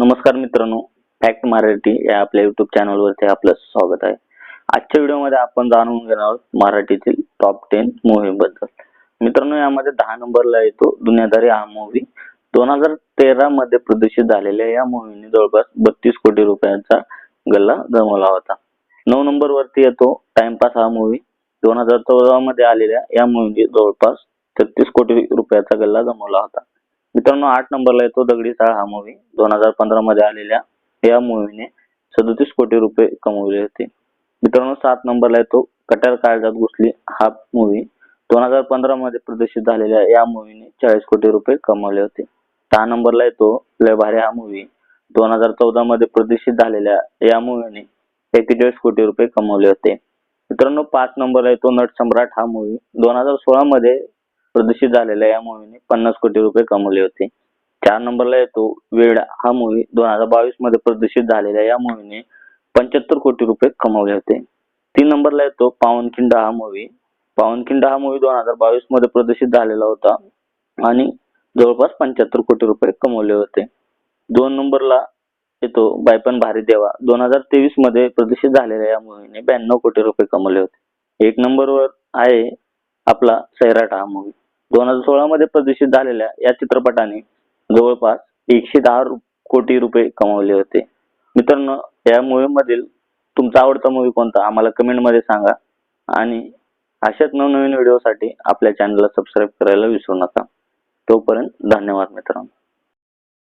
नमस्कार मित्रांनो फॅक्ट मराठी या आपल्या युट्यूब चॅनलवरती आपलं स्वागत आहे. आजच्या व्हिडिओमध्ये आपण जाणून घेणार आहोत मराठीतील टॉप टेन मूवीबद्दल मित्रांनो यामध्ये दहा नंबरला येतो दुनियादारी हा मूवी दोन हजार तेरा मध्ये प्रदर्शित झालेल्या या मूवीने जवळपास बत्तीस कोटी रुपयांचा गल्ला जमवला होता. नऊ नंबर वरती येतो टाइमपास हा मूवी दोन हजार चौदा मध्ये आलेल्या या मूवीने जवळपास छत्तीस कोटी रुपयाचा गल्ला जमवला होता. मित्रांनो आठ नंबरला येतो दगडी चाळ हा मूवी दोन हजार पंधरा मध्ये आलेल्या या मूवीने सदोतीस कोटी रुपये कमवले होते. मित्रांनो सात नंबरला येतो कट्यार काळजात घुसली हा मूवी दोन हजार पंधरा मध्ये प्रदर्शित झालेल्या या मूवीने चाळीस कोटी रुपये कमवले होते. सहा नंबरला येतो लय भारी हा मूवी दोन हजार चौदा मध्ये प्रदर्शित झालेल्या या मूवीने एकेचाळीस कोटी रुपये कमवले होते. मित्रांनो पाच नंबरला येतो नट सम्राट हा मूवी दोन हजार सोळा मध्ये प्रदर्शित झालेल्या या मूवीने पन्नास कोटी रुपये कमवले होते. चार नंबरला येतो वेळ हा मूवी दोन हजार बावीसमध्ये प्रदर्शित झालेल्या या मूवीने पंच्याहत्तर कोटी रुपये कमवले होते. तीन नंबरला येतो पावनखिंड हा मूवी पावनखिंड हा मूवी दोन हजार बावीसमध्ये प्रदर्शित झालेला होता आणि जवळपास पंच्याहत्तर कोटी रुपये कमवले होते. दोन नंबरला येतो बायपण भारी देवा. दोन हजार तेवीसमध्ये प्रदर्शित झालेल्या या मूवीने ब्याण्णव कोटी रुपये कमवले होते. एक नंबरवर आहे आपला सैराट हा मूवी दोन हजार सोळा मध्ये प्रदर्शित झालेल्या या चित्रपटाने जवळपास एकशे दहा कोटी रुपये कमावले होते. मित्रांनो या मूवी मधील तुमचा आवडता मूवी कोणता आम्हाला कमेंटमध्ये सांगा. आणि अशाच नवनवीन व्हिडिओसाठी आपल्या चॅनलला सबस्क्राईब करायला विसरू नका. तोपर्यंत धन्यवाद मित्रांनो.